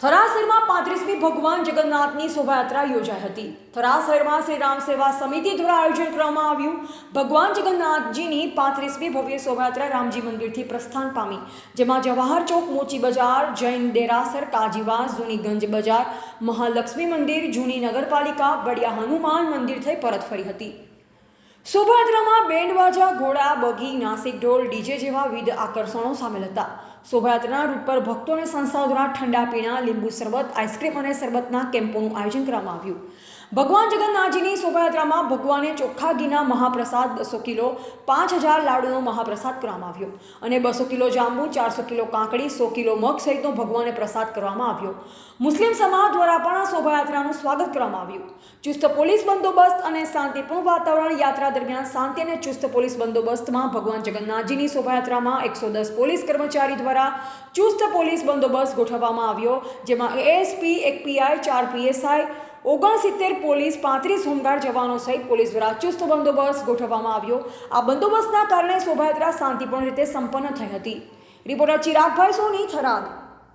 થરા પાંત્રીસમી ભગવાન જગન્નાથની શોભાયાત્રા યોજાઈ હતી. થરા શ્રી રામ સેવા સમિતિ દ્વારા આયોજન કરવામાં આવ્યું. ભગવાન જગન્નાથજીની પાંત્રીસમી ભવ્ય શોભાયાત્રા રામજી મંદિરથી પ્રસ્થાન પામી, જેમાં જવાહર ચોક, મોચી બજાર, જૈન દેરાસર, કાજીવાસ, જૂનીગંજ બજાર, મહાલક્ષ્મી મંદિર, જૂની નગરપાલિકા બડિયા હનુમાન મંદિર થઈ પરત ફરી હતી. શોભાયાત્રામાં બેન્ડ વાજા ઘોડા, બગી, નાસિક ઢોલ, ડીજે જેવા વિવિધ આકર્ષણો સામેલ હતા. શોભાયાત્રાના રૂટ પર ભક્તોને સંસ્થાઓ દ્વારા ઠંડા પીણા, લીંબુ શરબત, આઈસ્ક્રીમ અને શરબતના કેમ્પોનું આયોજન કરવામાં આવ્યું. ભગવાન જગન્નાથજીની શોભાયાત્રામાં ભગવાને ચોખ્ખા ઘીના મહાપ્રસાદ, બસો કિલો, પાંચ હજાર લાડુનો મહાપ્રસાદ કરવામાં આવ્યો અને બસો કિલો જાંબુ, ચારસો કિલો કાંકડી, સો કિલો મગ સહિતનો ભગવાને પ્રસાદ કરવામાં આવ્યો. મુસ્લિમ સમાજ દ્વારા પણ આ શોભાયાત્રાનું સ્વાગત કરવામાં આવ્યું. ચુસ્ત પોલીસ બંદોબસ્ત અને શાંતિપૂર્ણ વાતાવરણ યાત્રા દરમિયાન શાંતિ અને ચુસ્ત પોલીસ બંદોબસ્તમાં ભગવાન જગન્નાથજીની શોભાયાત્રામાં એકસો દસ પોલીસ કર્મચારી દ્વારા ચુસ્ત પોલીસ બંદોબસ્ત ગોઠવવામાં આવ્યો, જેમાં એએસપી એક પીઆઈ ચાર પીએસઆઈ ઓગણસિત્તેર પોલીસ, પાંત્રીસ હોમગાર્ડ જવાનો સહિત પોલીસ દ્વારા ચુસ્ત બંદોબસ્ત ગોઠવવામાં આવ્યો. આ બંદોબસ્તના કારણે શોભાયાત્રા શાંતિપૂર્ણ રીતે સંપન્ન થઈ હતી. રિપોર્ટર ચિરાગભાઈ સોની થરાદ.